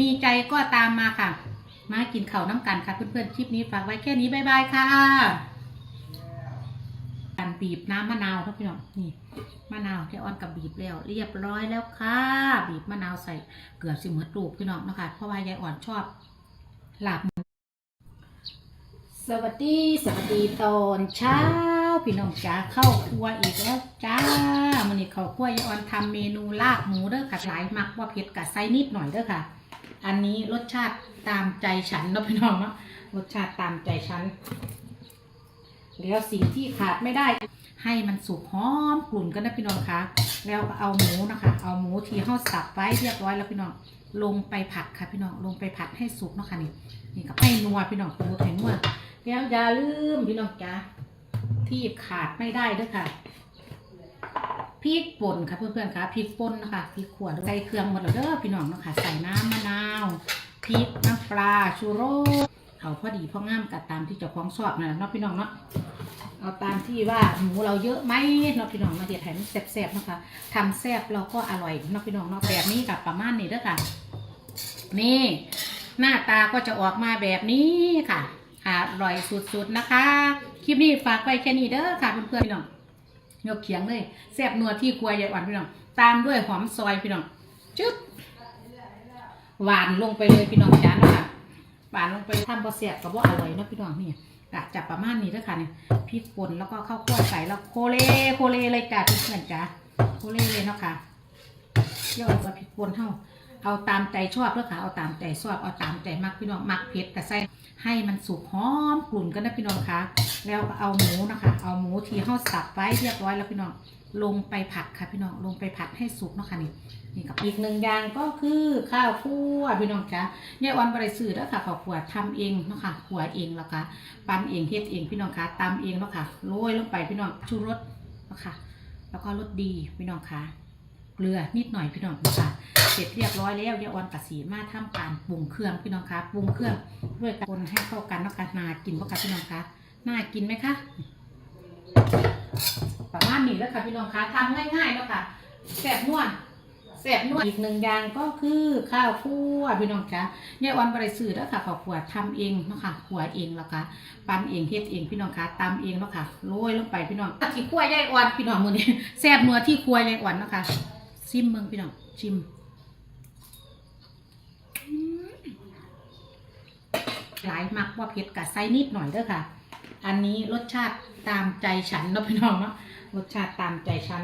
มีใจก็ตามมาค่ะ มากินข้าน้ำกันค่ะ เพื่อนๆ คลิปนี้ฝากไว้แค่นี้ บ๊ายบายค่ะการบีบน้ำมะนาวครับพี่น้องนี่มะนาวที่ออนกับบีบแล้ว เรียบร้อยแล้วค่ะ บีบมะนาวใส่เกือบสิเหมือนลูกพี่น้องนะคะเพราะว่ายายอ่อนชอบหลับสวัสดีสวัสดีตอนเช้าพี่น้องจ๋าเข้าครัวอีกแล้วจ้ามันนี่เข้าครัวยายอ่อนทำเมนูลาบหมูเด้อค่ะหลายมักว่าเผ็ดกับไซนิดหน่อยเด้อค่ะ อันนี้รสชาติตามใจฉันเนาะพี่น้องเนาะรสชาติตามใจฉัน แล้วสิ่งที่ขาดไม่ได้ ให้มันสุกหอมกลุ่นกันนะพี่น้องคะแล้วเอาหมูนะคะ เอาหมูที่เฮาสับไว้เรียบร้อยแล้วพี่น้องลงไปผัดค่ะพี่น้องลงไปผัดให้สุกเนาะค่ะนี่นี่กับให้นัวพี่น้องปรุงให้นัวแล้วอย่าลืมพี่น้องจ้าที่ขาดไม่ได้เด้วยค่ะ พริกป่นค่ะเพื่อนๆค่ะพริกป่นนะคะพริกขวดใส่เครื่องหมดแล้วเด้อพี่น้องเนาะค่ะใส่น้ำมะนาวพริกน้ำปลาชูโรสเอาพอดีพองามกับตามที่เจ้าของชอบนั่นะเนาะพี่น้องเนาะเอาตามที่ว่าหมูเราเยอะไหมเนาะพี่น้องมาเดี๋ยวแถมแซ่บๆเนาะคะทำแซ่บเราก็อร่อยเนาะพี่น้องเนาะแบบนี้กับประมาณนี้เด้อค่ะนี่หน้าตาก็จะออกมาแบบนี้ค่ะอร่อยสุดๆนะคะ คลิปนี้ฝากไว้แค่นี้เด้อค่ะเพื่อนๆพี่น้อง ยกเขียงเลยแซ่บนัวที่ครัวยายอ่อนพี่น้อง ตามด้วยหอมซอยพี่น้องจึ๊บหวานลงไปเลยพี่น้องจ้านะคะหวานลงไปทำพอเสียบกับว่าอร่อยเนาะพี่น้องนี่กะจับประมาณนี้เด้อค่ะนี่พริกป่นแล้วก็ข้าวคั่วใส่แล้วโคเลโคเลเลยจ้าเพื่อนจ้าโคเลเลยเนาะค่ะเยอะกว่าพริกป่นเท่า เอาตามใจชอบเด้อค่ะเอาตามใจชอบเอาตามใจมักพี่น้องมักเผ็ดกระใส่ให้มันสุกหอมกลุ่นกันนะพี่น้องคะแล้วก็เอาหมูนะคะ เอาหมูที่เฮาสับไว้เรียบร้อยแล้วพี่น้องลงไปผัดค่ะพี่น้องลงไปผัดให้สุกเนาะค่ะนี่นี่กับอีกหนึ่งอย่างก็คือข้าวคั่วพี่น้องจ้ะยายวันบริสุทธิ์แล้วค่ะข้าวคั่วทำเองเนาะค่ะคั่วเองแล้วก็ปั้นเองเฮ็ดเองพี่น้องคะตำเองเนาะค่ะโรยลงไปพี่น้องชูรสเนาะค่ะแล้วก็รสดีพี่น้องคะ เกลือนิดหน่อยพี่น้องค่ะเสร็จเรียบร้อยแล้วยายออนกับสีมาทำการปรุงเครื่องพี่น้องคะปรุงเครื่องด้วยกันคนให้เข้ากันเนาะคะนากินปะคะพี่น้องคะน่ากินไหมคะประมาณนี้แล้วค่ะพี่น้องคะทำง่ายๆเนาะค่ะแสบนวลแสบนวลอีกหนึ่งอย่างก็คือข้าวคั่วพี่น้องคะยายออนบริสุทธิ์แล้วค่ะข้าวคั่วทำเองเนาะค่ะคั่วเองแล้วก็ปั้นเองเฮ็ดเองพี่น้องคะตำเองเนาะค่ะโรยลงไปพี่น้องที่คั่วยายออนพี่น้องมือนี้แสบนัวที่คั่วยายออนเนาะค่ะ ซิมเมืองพี่น้องชิมหลายมักว่าเผ็ดกับไซนิดหน่อยเด้อค่ะ อันนี้รสชาติตามใจฉันเนาะพี่น้องเนาะรสชาติตามใจฉัน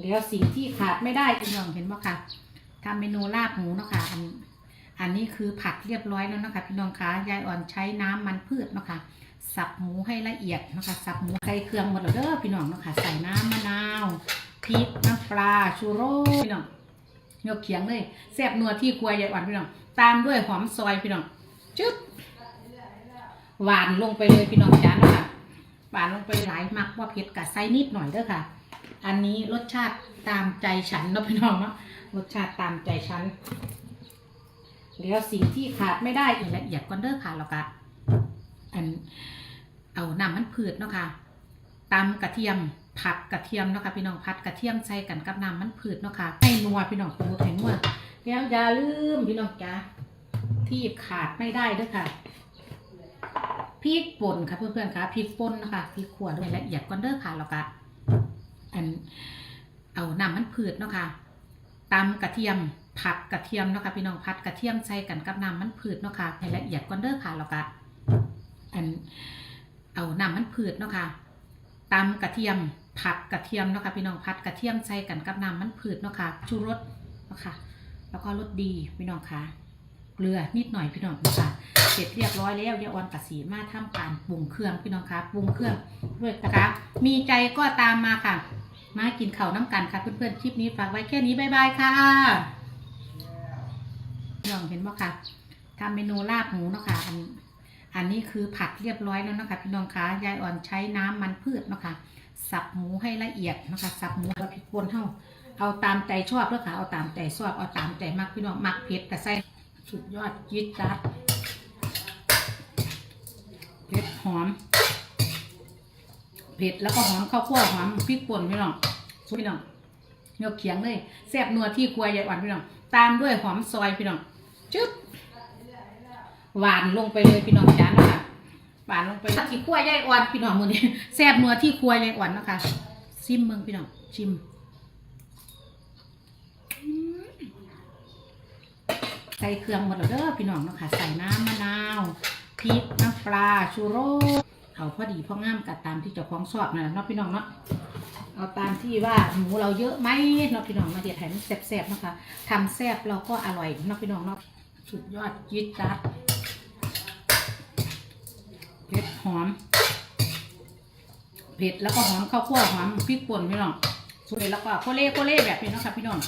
แล้วสิ่งที่ขาดไม่ได้พี่น้องเห็นบ่ค่ะทำเมนูลาบหมูเนาะค่ะอันอันนี้คือผัดเรียบร้อยแล้วนะคะพี่น้องคะยายอ่อนใช้น้ำมันพืชเนาะค่ะสับหมูให้ละเอียดเนาะคะสับหมูใส่เครื่องหมดแล้วเด้อพี่น้องเนาะค่ะใส่น้ำมะนาว พริกน้ำปลาชูโรสพี่น้องยกเขียงเลยแซ่บนัวที่ครัวยายอ่อนพี่น้องตามด้วยหอมซอยพี่น้องจึ๊บหวานลงไปเลยพี่น้องจ้านะค่ะหวานลงไปหลายมักว่าเผ็ดกับไซนิดหน่อยเด้อค่ะ อันนี้รสชาติตามใจฉันเนาะพี่น้องเนาะรสชาติตามใจฉันแล้วสิ่งที่ขาดไม่ได้อีกละเอียดก่อนเด้อค่ะแล้วก็อันเอาน้ำมันพืชเนาะค่ะ ตำกระเทียมผัดกระเทียมเนาะค่ะพี่น้องผัดกระเทียมใส่กันกับน้ำมันพืชเนาะค่ะให้นัวพี่น้องปรุงให้นัวแล้วอย่าลืมพี่น้องจ้าที่ขาดไม่ได้เด้วยค่ะพริกป่นค่ะเพื่อนๆค่ะพริกป่นนะคะพริกขวดด้วยละเอียดก่อนเด้อค่ะแล้วก็อันเอาน้ำมันพืชเนาะค่ะตำกระเทียมผัดกระเทียมเนาะค่ะพี่น้องผัดกระเทียมใส่กันกับน้ำมันพืชเนาะค่ะให้ละเอียดก่อนเด้อค่ะแล้วก็อันเอาน้ำมันพืชเนาะค่ะ ตำกระเทียมผัดกระเทียมเนาะค่ะพี่น้องผัดกระเทียมใส่กันกับน้ำมันพืชเนาะค่ะชูรสเนาะค่ะแล้วก็รสดีพี่น้องคะเกลือนิดหน่อยพี่น้องค่ะเสร็จเรียบร้อยแล้วยายออนกับสีมาทำการปรุงเครื่องพี่น้องคะปรุงเครื่องด้วยนะคะมีใจก็ตามมาค่ะ มากินข้าวน้ำกันค่ะเพื่อนๆคลิปนี้ฝากไว้แค่นี้บายบายค่ะน้องเห็นไหมคะทำเมนูลาบหมูเนาะค่ะอัน อันนี้คือผัดเรียบร้อยแล้วนะคะพี่น้องคะยายอ่อนใช้น้ำมันพืชนะคะสับหมูให้ละเอียดนะคะสับหมูกับพริกป่นเท่าเอาตามใจชอบเด้อค่ะเอาตามใจชอบเอาตามใจมักพี่น้องมักเผ็ดแต่ใส่สุดยอดยิดจัดเผ็ดหอมเผ็ดแล้วก็หอมข้าวคั่วหอมพริกป่นพี่น้องพี่น้องยกเขียงเลยแซ่บนัวที่ครัวยายอ่อนพี่น้องตามด้วยหอมซอยพี่น้องจึ๊บหวานลงไปเลยพี่น้องจ้ะ คะหวานลงไปที่ครัวยายอ่อนพี่น้องมือนี้แซ่บนัวที่ครัวยายอ่อนนะคะซิมเมืองพี่น้องชิมใส่เครื่องหมดแล้วเด้อพี่น้องเนาะคะใส่น้ำมะนาวพริกน้ำปลาชูโรสเอาพอดีพองามกับตามที่เจ้าของชอบน่ะเนาะพี่น้องเนาะเอาตามที่ว่าหมูเราเยอะไหมเนาะพี่น้องมาเดี๋ยวให้มันแซ่บๆนะคะทำแซ่บเราก็อร่อยเนาะพี่น้องเนาะสุดยอดยิดจัด ผ็ดหอมเผ็ดแล้วก็หอมข้าวคั่วหอมพริกป่นพี่น้องสุดเลยแล้วก็โคเล่โคเล่แบบนี้นะคะพี่น้อง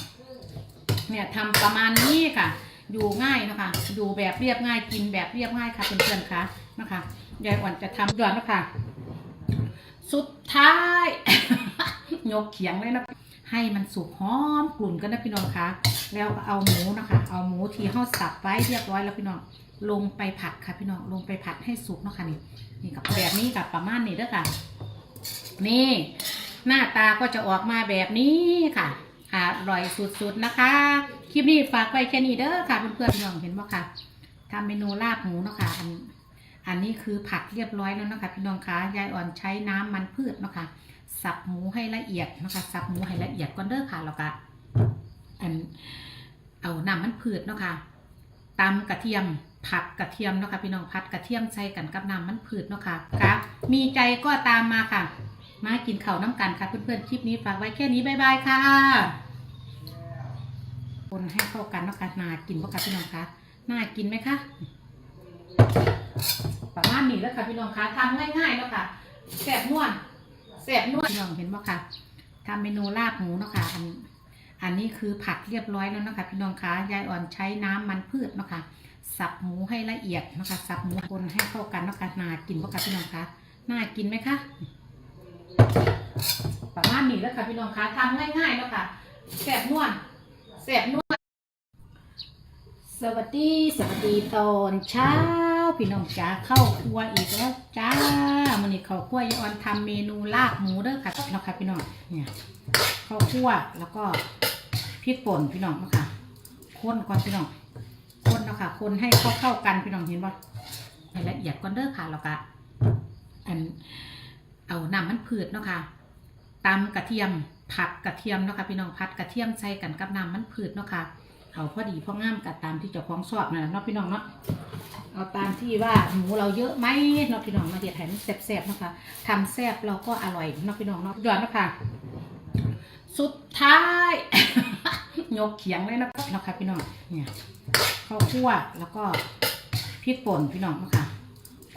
เนี่ยทำประมาณนี้ค่ะ อยู่ง่ายนะคะ อยู่แบบเรียบง่ายกินแบบเรียบง่ายค่ะเพื่อนๆค่ะนะคะยายอ่อนจะทำด่วนนะคะสุดท้ายยกเขียงเลยนะให้มันสุกหอมกลุ่นกันนะพี่น้องคะแล้วก็เอาหมูนะคะ เอาหมูที่ห่อสับไว้เรียบร้อยแล้วพี่น้อง ลงไปผัดค่ะพี่น้องลงไปผัดให้สุกเนาะค่ะนี่นี่กับแบบนี้กับประมาณนี้เด้อค่ะ นี่ หน้าตาก็จะออกมาแบบนี้ค่ะอร่อยสุดๆนะคะ คลิปนี้ฝากไว้แค่นี้เด้อค่ะเพื่อนๆพี่น้องเห็นไหมคะทำเมนูลาบหมูเนาะค่ะอันอันนี้คือผัดเรียบร้อยแล้วนะคะพี่น้องคะยายอ่อนใช้น้ำมันพืชเนาะคะสับหมูให้ละเอียดนะคะสับหมูให้ละเอียดก่อนเด้อค่ะแล้วก็อันเอาน้ำมันพืชเนาะคะตำกระเทียมผัดกระเทียมเนาะคะพี่น้องผัดกระเทียมใส่กันกับน้ำมันพืชเนาะค่ะค่ะมีใจก็ตามมาค่ะ มากินข้าวน้ำกันค่ะเพื่อนๆคลิปนี้ฝากไว้แค่นี้บ๊ายบายค่ะคนให้เข้ากันเนาะคะน่ากินปะคะพี่น้องคะน่ากินไหมคะประมาณนี้แล้วค่ะพี่น้องคะทำง่ายๆแล้วค่ะแสบนวลแสบนวลพี่น้องเห็นบ่ค่ะทำเมนูลาบหมูเนาะค่ะอัน อันนี้คือผัดเรียบร้อยแล้วนะคะ พี่น้องคะยายอ่อนใช้น้ำมันพืชนะคะสับหมูให้ละเอียดนะคะสับหมูคนให้เข้ากันนะคะน่ากินบ่ค่ะพี่น้องคะน่ากินไหมคะประมาณนี้แล้วค่ะพี่น้องคะทำง่ายๆแล้วค่ะแสบนวลแสบนวลสวัสดีสวัสดีตอนเช้าพี่น้องจ๋าเข้าครัวอีกแล้วจ้ามันนี้เข้าครัวยายอ่อนทำเมนูลาบหมูเด้อค่ะเนาะค่ะพี่น้องเนี่ย ข้าวครัวแล้วก็พริกป่นพี่น้องเนาะค่ะคนก่อนพี่น้องคนเนาะค่ะคนให้เข้าเข้ากันพี่น้องเห็นป่ะให้ละเอียดก่อนเด้อค่ะแล้วก็อันเอาน้ำมันพืชเนาะค่ะตำกระเทียมผัดกระเทียมเนาะค่ะพี่น้องผัดกระเทียมใส่กันกับน้ำมันพืชเนาะค่ะเอาพอดีพองามกับตามที่เจ้าของชอบนั่นแหละเนาะพี่น้องเนาะเอาตามที่ว่าหมูเราเยอะไหมเนาะพี่น้องมาเดี๋ยวให้มันแซ่บๆเนาะคะทำแซ่บเราก็อร่อยเนาะพี่น้องเนาะยอดเนาะคะ สุดท้าย ยกเขียงเลยนะนะค่ะพี่น้องเนี่ยข้าวคั่วแล้วก็พริกป่นพี่น้องเนาะค่ะ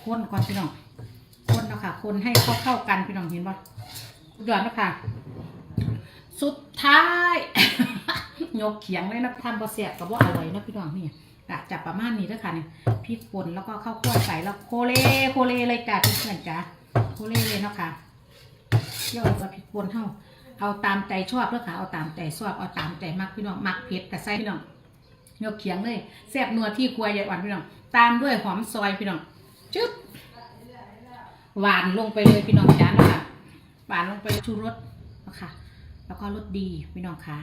คนก่อนพี่น้องคนเนาะค่ะคนให้เข้าเข้ากันพี่น้องเห็นปะยอดนะค่ะสุดท้ายยกเขียงเลยนะทำบะเสียกับว่าอร่อยนะพี่น้องนี่กะจับประมาณนี้แล้วค่ะนี่พริกป่นแล้วก็ข้าวคั่วใส่แล้วโคเลโคเลเลยจ้ะเพื่อนๆจ้ะโคเลเลยเนาะค่ะยอดว่าพริกป่นเท่า เอาตามใจชอบแล้วค่ะเอาตามใจชอบเอาตามใจมักพี่น้องมักเผ็ดกับไส้พี่น้องยกเขียงเลยแซ่บนัวที่ครัวยายอ่อนพี่น้อง ตามด้วยหอมซอยพี่น้องจึ๊บหวานลงไปเลยพี่น้องจ้านะค่ะหวานลงไปชูรสนะค่ะแล้วก็รสดีพี่น้องคะ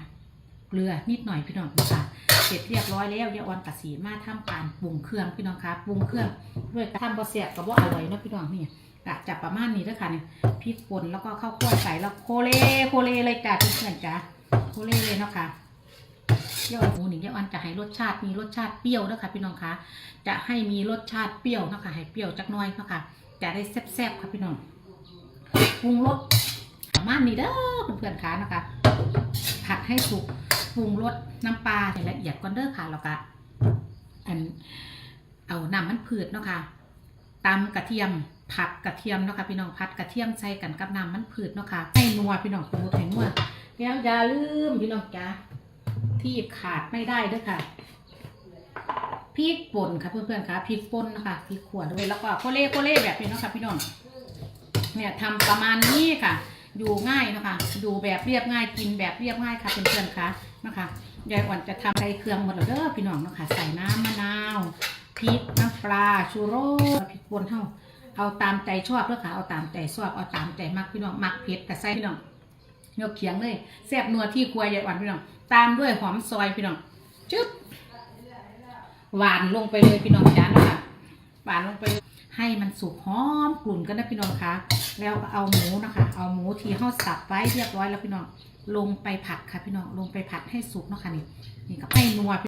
เกลือนิดหน่อยพี่น้องค่ะเสร็จเรียบร้อยแล้วยายออนกัสีมาทำการปรุงเครื่องพี่น้องคะปรุงเครื่องด้วยการทำบะเสียกับว่าอร่อยนะพี่น้องนี่ กะจับประมาณนี้แล้วค่ะนี่พริกป่นแล้วก็ข้าวคั่วใส่แล้วโคเลโคเลเลยจ้ะเพื่อนๆจ้ะโคเลเลยเนาะค่ะยายออนหมูหนี่ยายออนจะให้รสชาติมีรสชาติเปรี้ยวนะคะพี่น้องคะจะให้มีรสชาติเปรี้ยวนะคะให้เปรี้ยวจักน้อยนะคะจะได้แซ่บๆค่ะพี่น้องปรุงรสประมาณนี้เด้อเพื่อนๆคะนะคะ ผัดให้สุกปรุงรสน้ำปลาให้ละเอียดก่อนเด้อค่ะแล้วก็อันเอาน้ำมันพืชเนาะค่ะ ตำกระเทียมผัดกระเทียมเนาะค่ะพี่น้องผัดกระเทียมใส่กันกับน้ำมันพืชเนาะค่ะให้นัวพี่น้องปรุงให้นัวแล้วอย่าลืมพี่น้องจ้าที่ขาดไม่ได้เด้อค่ะพริกป่นค่ะเพื่อนๆค่ะพริกป่นนะคะพริกขวดด้วยแล้วก็โคเล่โคเล่แบบนี้เนาะค่ะพี่น้องเนี่ยทำประมาณนี้ค่ะอยู่ง่ายนะคะอยู่แบบเรียบง่ายกินแบบเรียบง่ายค่ะเพื่อนๆค่ะนะคะยายอ่อนจะทำใส่เครื่องหมดแล้วเด้อพี่น้องเนาะคะใส่น้ำมะนาว พริกน้ำปลาชูโรสพริกป่นเท่าเอาตามใจชอบเด้อค่ะเอาตามใจชอบเอาตามใจมักพี่น้องมักเผ็ดกับไส้พี่น้องยกเขียงเลยแซ่บนัวที่ครัวยายอ่อนพี่น้องตามด้วยหอมซอยพี่น้องจึ๊บหวานลงไปเลยพี่น้องจ้านะคะหวานลงไปให้มันสุกหอมกลุ่นกันนะพี่น้องคะแล้วก็เอาหมูนะคะ เอาหมูที่เฮาสับไว้เรียบร้อยแล้วพี่น้องลงไปผัดค่ะพี่น้องลงไปผัดให้สุกเนาะค่ะนี่นี่กับให้นัว